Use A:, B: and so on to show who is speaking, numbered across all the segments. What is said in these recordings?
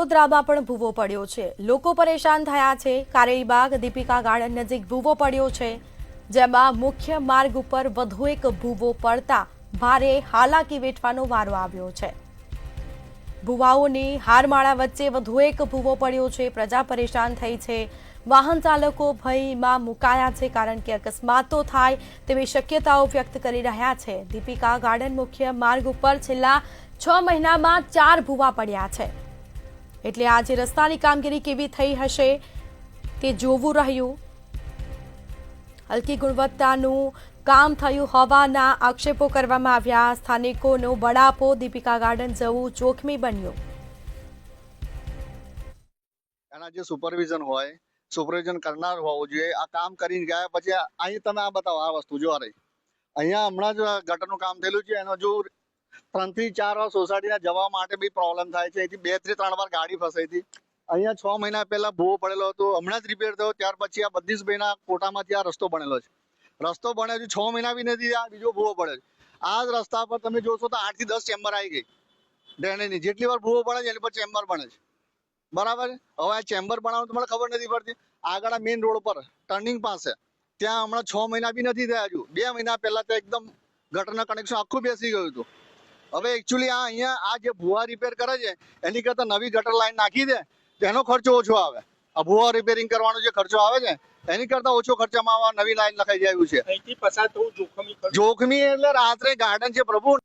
A: વડોદરામાં પણ ભૂવો પડ્યો છે. લોકો પરેશાન થયા છે. કારેલીબાગ દીપિકા ગાર્ડન નજીક ભૂવો પડ્યો છે. જેમાં મુખ્ય માર્ગ ઉપર વધુ એક ભૂવો પડતા ભારે હાલાકી વેઠવાનો વારો આવ્યો છે. ભૂવાઓની હારમાળા વચ્ચે વધુ એક ભૂવો પડ્યો છે. પ્રજા પરેશાન થઈ છે. વાહન ચાલકો ભયમાં મુકાયા છે કારણ કે અકસ્માતો થાય તેવી શક્યતાઓ વ્યક્ત કરી રહ્યા છે. દીપિકા ગાર્ડન મુખ્ય માર્ગ ઉપર છેલ્લા છ મહિનામાં ચાર ભૂવા પડ્યા છે. એટલે આજે રસ્તાની કામગીરી કેવી થઈ હશે તે જોવું રહ્યું. હલકી ગુણવત્તાનું કામ થયું હોવાના આક્ષેપો કરવામાં આવ્યા. સ્થાનિકોનો બળાપો દીપિકા ગાર્ડન જવું જોખમી બન્યું.
B: એના જે સુપરવિઝન હોય સુપરવિઝન કરનાર હોવું જોઈએ. આ કામ કરીને ગયા પછી અહીં તમે આ બતાવો, આ વસ્તુ, જો રહી. અહીંયા હમણાં જ ગટરનું કામ થયેલું છે. એનો જો ત્રણથી ચાર વાર સોસાયટીના જવા માટે બી પ્રોબ્લેમ થાય છે. અહીંથી બેથી ત્રણ વાર ગાડી ફસાઈ હતી. અહીંયા છ મહિના પહેલા ભૂવો પડેલો હતો. હમણાં જ રિપેર થયો. ત્યાર પછી આ બત્રીસભાઈના કોટામાંથી આ રસ્તો બનેલો છે. રસ્તો બને છે. છ મહિના બી નથી આ બીજો ભૂવો પડે છે. આ જ રસ્તા પર તમે જોશો તો આઠથી દસ ચેમ્બર આવી ગઈ. ડ્રેનેજની જેટલી વાર ભૂવો પડે છે એની પર ચેમ્બર બને છે. બરાબર હવે આ ચેમ્બર બનાવવાનું તમને મને ખબર નથી પડતી. આગળ આ મેઇન રોડ પર ટર્નિંગ પાસે. ત્યાં હમણાં છ મહિના બી નથી થયા હજુ. બે મહિના પહેલા તો એકદમ ગટરના કનેક્શન આખું બેસી ગયું હતું. હવે એકચ્યુઅલી આ અહીંયા આ જે ભુવા રિપેર કરે છે એની કરતા નવી ગટર લાઈન નાખી દે તો એનો ખર્ચો ઓછો આવે. આ ભુવા રિપેરિંગ કરવાનો જે ખર્ચો આવે છે એની કરતા ઓછો ખર્ચામાં નવી લાઈન લખાઈ જાય છે.
C: જોખમી
B: એટલે રાત્રે ગાર્ડન છે પ્રભુ.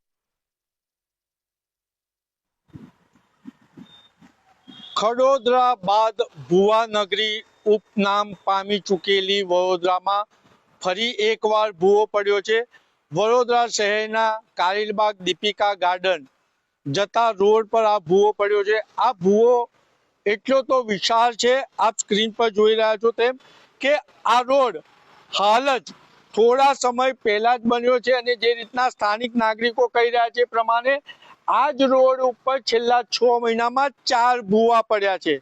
C: ખડોદરા બાદ ભુવાનગરી ઉપનામ પામી ચૂકેલી વડોદરામાં ફરી એકવાર ભૂવો પડ્યો છે. વડોદરા શહેરના કારેલબાગ દીપિકા ગાર્ડન જતા રોડ પર આ ભૂવો પડ્યો છે. આ ભૂવો એટલો તો વિશાળ છે, આપ સ્ક્રીન પર જોઈ રહ્યા છો તેમ કે આ રોડ હાલ જ થોડા સમય પહેલા જ બન્યો છે અને જે રીતના સ્થાનિક નાગરિકો કહી રહ્યા છે પ્રમાણે આ જ રોડ ઉપર છેલ્લા છ મહિનામાં ચાર ભૂવા પડ્યા છે.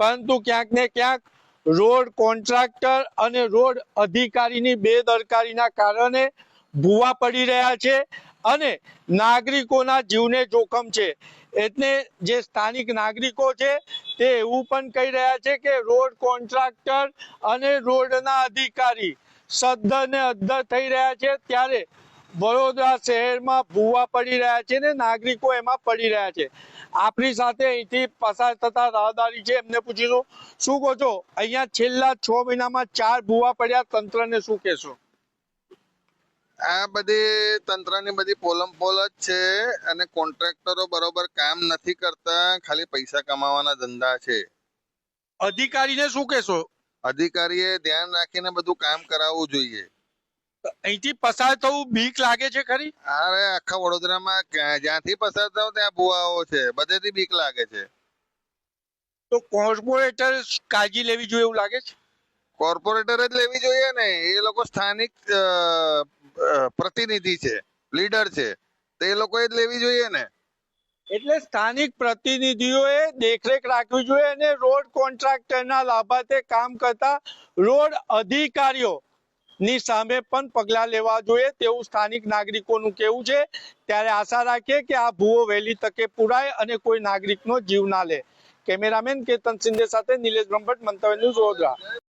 C: પરંતુ ક્યાંક ને ક્યાંક રોડ કોન્ટ્રાક્ટર અને રોડ અધિકારીની બેદરકારીના કારણે ભૂવા પડી રહ્યા છે અને નાગરિકોના જીવને જોખમ છે. એટલે જે સ્થાનિક નાગરિકો છે તે એવું પણ કહી રહ્યા છે કે રોડ કોન્ટ્રાક્ટર અને રોડના અધિકારી સદ્ધર ને અદ્ધર થઈ રહ્યા છે. ત્યારે વડોદરા શહેરમાં ભૂવા પડી રહ્યા છે ને નાગરિકો એમાં પડી રહ્યા છે. આપણી સાથે અહીંથી પસાર થતા રાહદારી છે, એમને પૂછીશું. શું કહો છો? અહીંયા છેલ્લા છ મહિનામાં ચાર ભૂવા પડ્યા, તંત્રને શું કહેશો?
D: આ બધી તંત્રની બધી પોલમ પોલ જ છે અને કોન્ટ્રાક્ટરો બરોબર કામ નથી કરતા ખાલી પૈસા કમાવાના ધંધા છે.
C: અધિકારીને શું કહેશો?
D: અધિકારીએ ધ્યાન રાખીને બધું કામ કરાવવું જોઈએ.
C: અહીંથી પસાર થવું બીક લાગે છે ખરી?
D: અરે આખા વડોદરામાં જ્યાંથી પસાર થાવ ત્યાં ભુવાઓ છે બધેથી બીક લાગે છે.
C: તો કોર્પોરેટર કાળજી લેવી જોઈએ એવું લાગે છે?
D: કોર્પોરેટર જ લેવી જોઈએ ને એ લોકો સ્થાનિક પ્રતિનિધિ છે, લીડર છે, તો લોકોએ જ લેવી જોઈએ ને?
C: એટલે સ્થાનિક પ્રતિનિધિઓએ દેખરેખ રાખવી જોઈએ અને રોડ કોન્ટ્રાક્ટરના લાભાર્થે કામ કરતા રોડ અધિકારીઓ ની સામે પણ પગલા લેવા જોઈએ. તેવું સ્થાનિક નાગરિકોનું કેવું છે. ત્યારે આશા રાખીએ કે આ ભૂવો વહેલી તકે પુરાય અને કોઈ નાગરિકનો જીવ ના લે. કેમેરામેન કેતન સિંધે સાથે નિલેશ બ્રહ્મભટ્ટ, મંતવ્ય ન્યૂઝ વડોદરા.